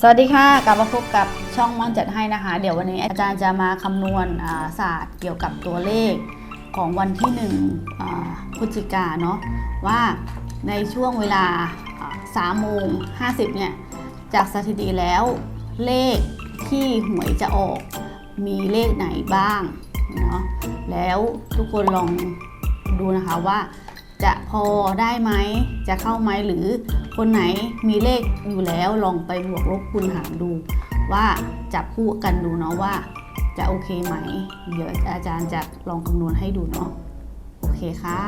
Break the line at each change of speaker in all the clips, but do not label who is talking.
สวัสดีค่ะ กลับมาพบกับช่องม่อนจัดให้นะคะ เดี๋ยววันนี้อาจารย์จะมาคำนวณาศาสตร์เกี่ยวกับตัวเลขของวันที่1อ่าพฤศจิกาเนาะว่าในช่วงเวลา3โมง50 เนี่ย จากสถิติแล้วเลขที่หวยจะออกมีเลขไหนบ้างเนาะแล้วทุกคนลองดูนะคะว่า จะพอได้ไหม จะเข้าไหมหรือคนไหนมีเลขอยู่แล้วลองไปบวกลบคูณหารดู ว่าจับคู่กันดูเนาะว่าจะโอเคไหม เดี๋ยวอาจารย์จะลองคำนวณให้ดูเนาะโอเคค่ะ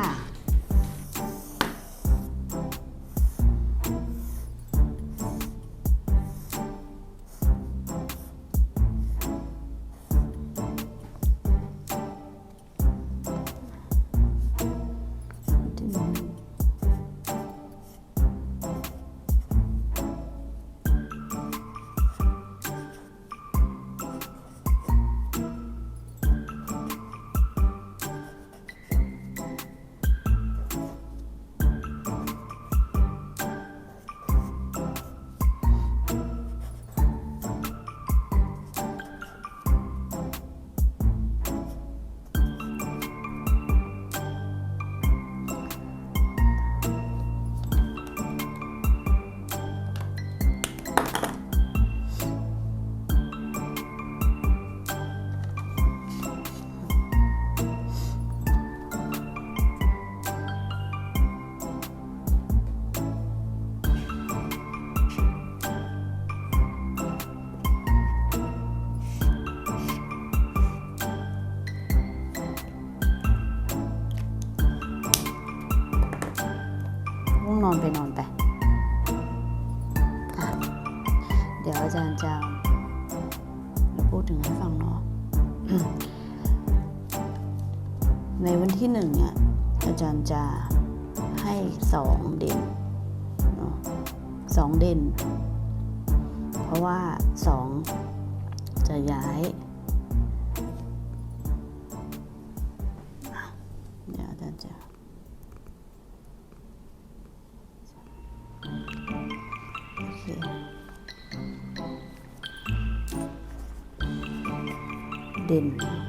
อนไปนอนไปอะเดี๋ยวอาจารย์จะพูดถึงให้ฟังเนาะในวันที่หนึ่งเนี่ยอาจารย์จะให้สองเด่นเนาะสองเด่น เพราะว่าสองจะย้าย เ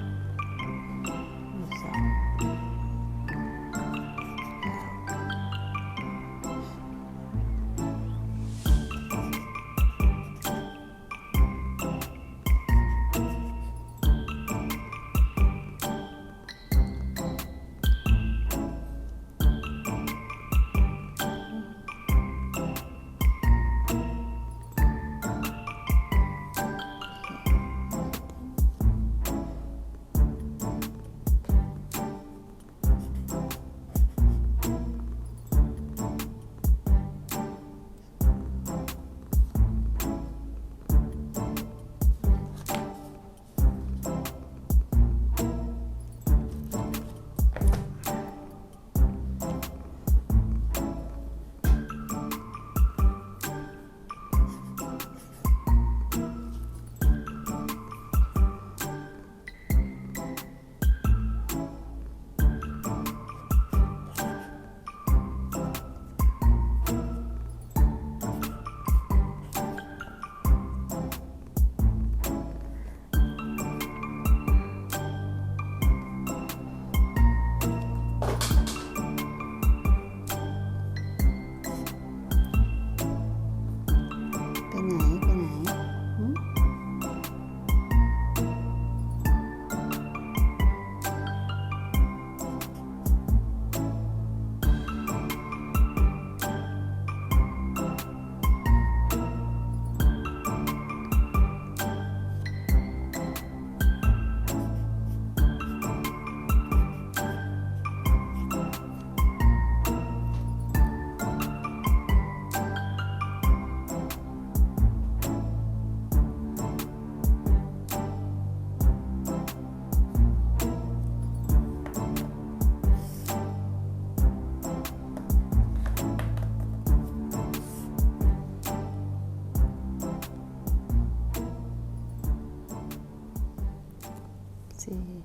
สี่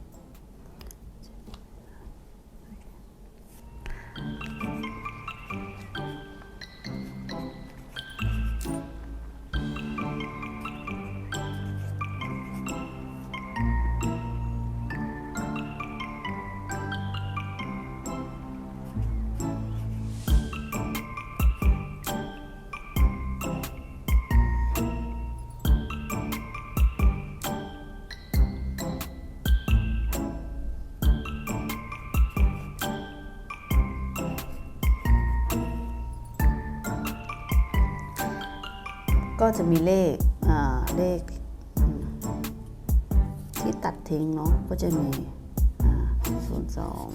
ก็จะมีเลขอ่าเลขที่ตัดทิ้งเนาะก็จะมีศูนย์สอง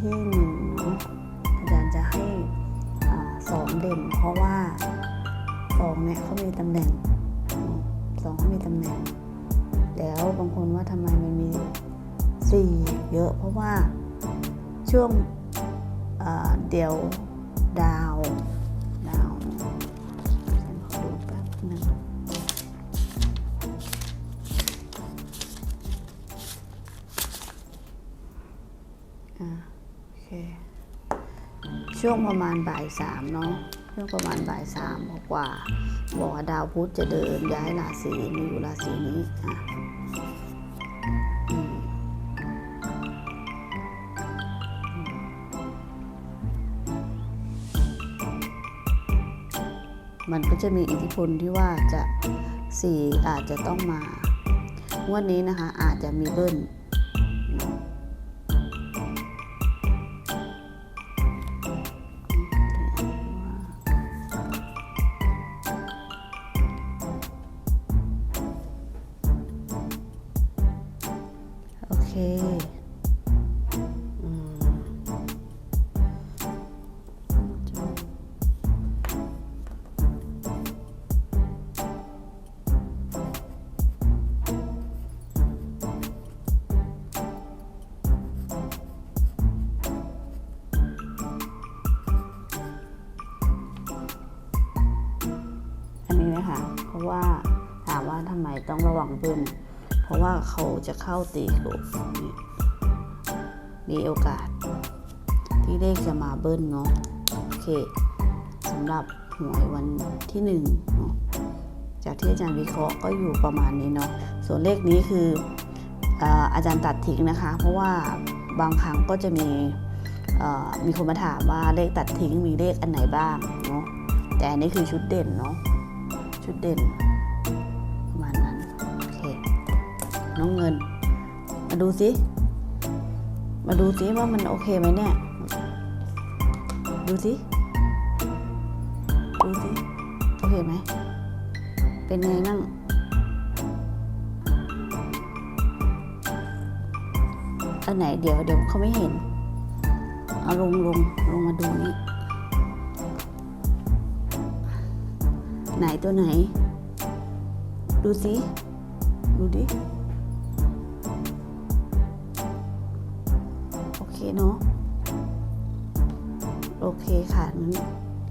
ที่หนึ่งอาจารย์จะให้อสองเด่น เพราะว่าสองเนี่ยเขามีตำแหน่งสองเขามีตำแหน่ง แล้วบางคนว่าทำไมมันมีสี่เยอะ เพราะว่าช่วงเดี๋ยวดาวดาวฉันขอดูแป๊บนึง ช่วงประมาณบ่ายสามเนาะช่วงประมาณบ่ายสามกว่าบอกว่าดาวพุธจะเดินย้ายราศีมาอยู่ราศีนี้อะมมันก็จะมีอิทธิพลที่ว่าจะสี่อาจจะต้องมางวดนี้นะคะอาจจะมีเบิ้ล ต้องระวังเบิ้ลเพราะว่าเขาจะเข้าตีกบนี่มีโอกาส ที่เลขจะมาเบิ้ลเนาะโอเคสำหรับหวยวันที่หนึ่งเนาะจากที่อาจารย์วิเคราะห์ก็อยู่ประมาณนี้เนาะส่วนเลขนี้คืออออาจารย์ตัดทิ้งนะคะ เพราะว่าบางครั้งก็จะมีมีคนมาถามว่าเลขตัดทิ้งมีเลขอันไหนบ้างเนาะแต่อันนี้คือชุดเด่นเนาะชุดเด่น น้องเงิน มาดูสิ มาดูสิว่ามันโอเคไหมเนี่ย ดูสิ ดูสิ โอเคไหม เป็นไงบ้างอันไหนเดี๋ยวเดี๋ยวเขาไม่เห็น เอาลงลงลงมาดูนี่ ไหนตัวไหน ดูสิ ดูดิ โอเคค่ะงั้น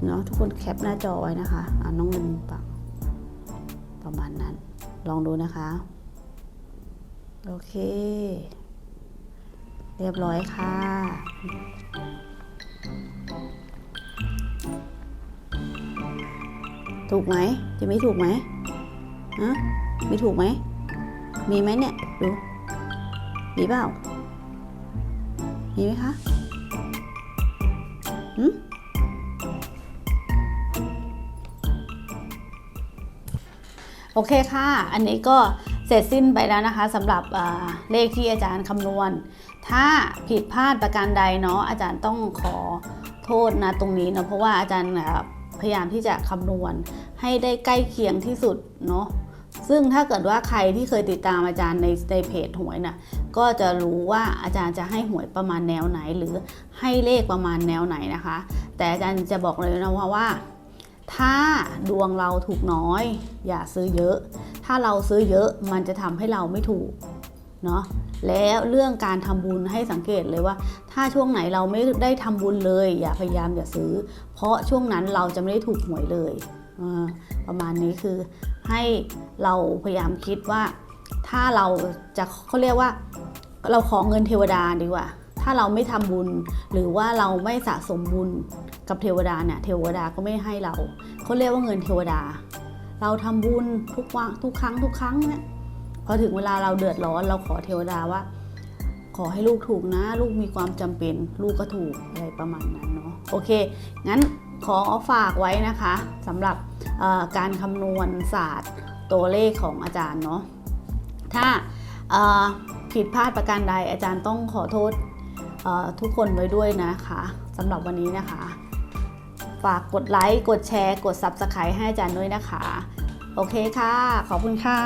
เนาะทุกคนแคปหน้าจอไว้นะคะอ่าน้องเงินปังประมาณนั้น ลองดูนะคะ โอเค เรียบร้อยค่ะถูกไหม จะไม่ถูกไหมฮะมีถูกไหม มีไหมเนี่ย ดู มีเปล่า มีไหมคะ โอเคค่ะ อันนี้ก็เสร็จสิ้นไปแล้วนะคะสำหรับเลขที่อาจารย์คำนวณ ถ้าผิดพลาดประการใดเนาะอาจารย์ต้องขอโทษนะตรงนี้เนาะเพราะว่าอาจารย์พยายามที่จะคำนวณให้ได้ใกล้เคียงที่สุดเนาะ ซึ่งถ้าเกิดว่าใครที่เคยติดตามอาจารย์ในในเพจหวยน่ะก็จะรู้ว่าอาจารย์จะให้หวยประมาณแนวไหน หรือให้เลขประมาณแนวไหนนะคะ แต่อาจารย์จะบอกเลยนะว่าว่า ถ้าดวงเราถูกน้อย อย่าซื้อเยอะ ถ้าเราซื้อเยอะมันจะทำให้เราไม่ถูกเนาะแล้วเรื่องการทำบุญให้สังเกตเลยว่า ถ้าช่วงไหนเราไม่ได้ทำบุญเลย อย่าพยายามอย่าซื้อ เพราะช่วงนั้นเราจะไม่ได้ถูกหวยเลยประมาณนี้คือ ให้เราพยายามคิดว่า ถ้าเราจะเขาเรียกว่า เราขอเงินเทวดาดีกว่า ถ้าเราไม่ทำบุญ หรือว่าเราไม่สะสมบุญกับเทวดาเนี่ยเทวดาก็ไม่ให้เราเขาเรียกว่าเงินเทวดา เราทำบุญทุกวันทุกครั้งทุกครั้งเนี่ยพอถึงเวลาเราเดือดร้อน เราขอเทวดาว่า ขอให้ลูกถูกนะ ลูกมีความจำเป็น ลูกก็ถูกอะไรประมาณนั้นเนาะโอเคงั้น ขอฝากไว้นะคะสำหรับการคำนวณศาสตร์ตัวเลขของอาจารย์เนาะถ้าผิดพลาดประการใดอาจารย์ต้องขอโทษทุกคนไว้ด้วยนะคะสำหรับวันนี้นะคะ ฝากกดไลค์ กดแชร์ กด Subscribe ให้อาจารย์ด้วยนะคะ โอเคค่ะ ขอบคุณค่ะ